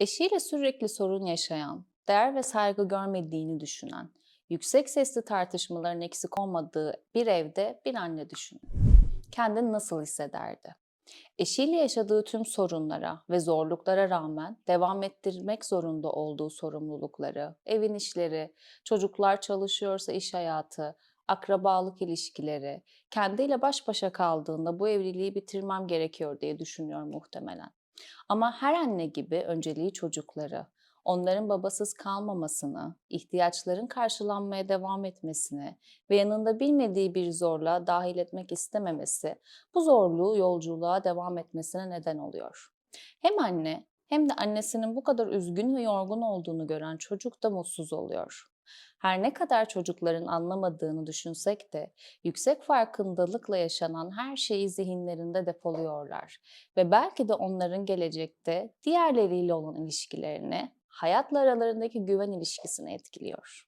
Eşiyle sürekli sorun yaşayan, değer ve saygı görmediğini düşünen, yüksek sesli tartışmaların eksik olmadığı bir evde bir anne düşünün. Kendini nasıl hissederdi? Eşiyle yaşadığı tüm sorunlara ve zorluklara rağmen devam ettirmek zorunda olduğu sorumlulukları, evin işleri, çocuklar çalışıyorsa iş hayatı, akrabalık ilişkileri, kendiyle baş başa kaldığında bu evliliği bitirmem gerekiyor diye düşünüyor muhtemelen. Ama her anne gibi önceliği çocukları, onların babasız kalmamasını, ihtiyaçların karşılanmaya devam etmesini ve yanında bilmediği bir zorluğa dahil etmek istememesi bu zorluğu yolculuğa devam etmesine neden oluyor. Hem anne hem de annesinin bu kadar üzgün ve yorgun olduğunu gören çocuk da mutsuz oluyor. Her ne kadar çocukların anlamadığını düşünsek de yüksek farkındalıkla yaşanan her şeyi zihinlerinde depoluyorlar ve belki de onların gelecekte diğerleriyle olan ilişkilerini, hayatla aralarındaki güven ilişkisini etkiliyor.